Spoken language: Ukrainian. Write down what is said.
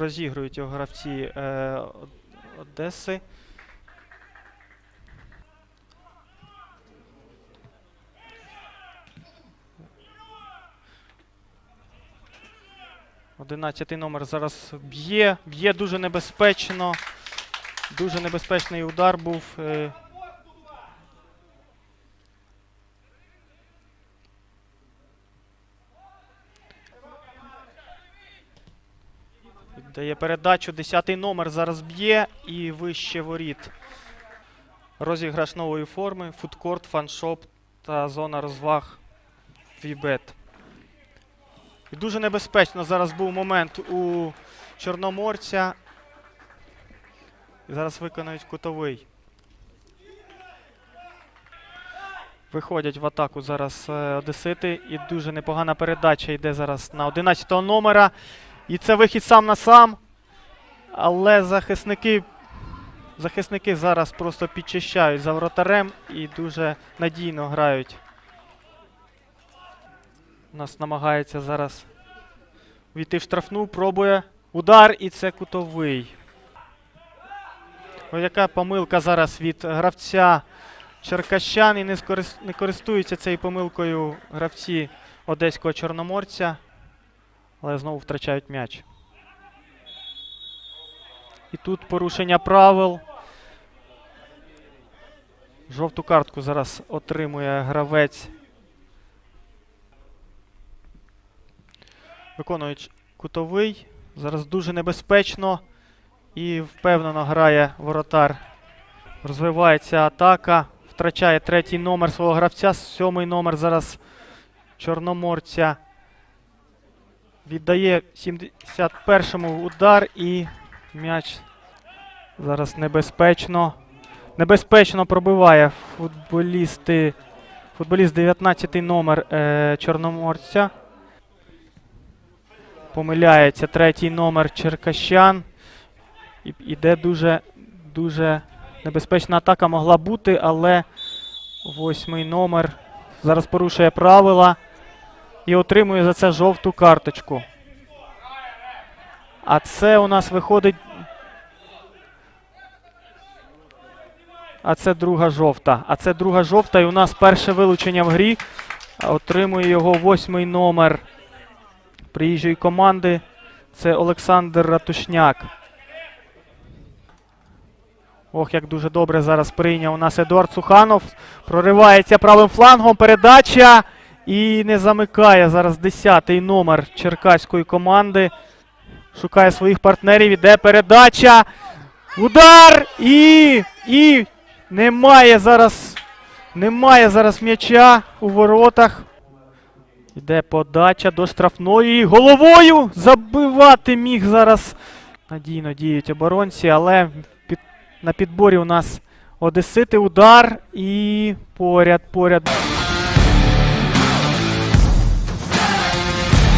розігрують його гравці е, Одеси. Одинадцятий номер зараз б'є, б'є дуже небезпечно. Дуже небезпечний удар був. е, Дає передачу. Десятий номер зараз б'є і вище воріт. Розіграш нової форми, фудкорт, фаншоп та зона розваг Вібет. І дуже небезпечно зараз був момент у Чорноморця. І зараз виконають кутовий. Виходять в атаку зараз е, Одесити. І дуже непогана передача йде зараз на 11 номера. І це вихід сам на сам. Але захисники, захисники зараз просто підчищають за вратарем і дуже надійно грають. У нас намагається зараз війти в штрафну, пробує удар, і це кутовий. Ось яка помилка зараз від гравця Черкащан і не користуються цією помилкою гравці одеського чорноморця але знову втрачають м'яч. І тут порушення правил. Жовту картку зараз отримує гравець. Виконують кутовий. Зараз дуже небезпечно і впевнено грає воротар. Розвивається атака. Втрачає третій номер свого гравця. Сьомий номер зараз чорноморця. Віддає 71-му удар і м'яч зараз небезпечно. Небезпечно пробиває футболісти. Футболіст 19 номер е, Чорноморця. Помиляється третій номер Черкащан. І, іде дуже, дуже небезпечна атака могла бути, але восьмий номер зараз порушує правила і отримує за це жовту карточку. А це у нас виходить. А це друга жовта. А це друга жовта. І у нас перше вилучення в грі. Отримує його восьмий номер приїжджої команди. Це Олександр Ратушняк. Ох, як дуже добре зараз прийняв у нас Едуард Суханов. Проривається правим флангом. Передача. І не замикає зараз 10-й номер черкаської команди. Шукає своїх партнерів. Іде передача. Удар! І. І. Немає зараз. Немає зараз м'яча у воротах. Іде подача до штрафної. Головою забивати міг зараз. Надійно діють оборонці, але під, на підборі у нас Одесити удар і поряд, поряд.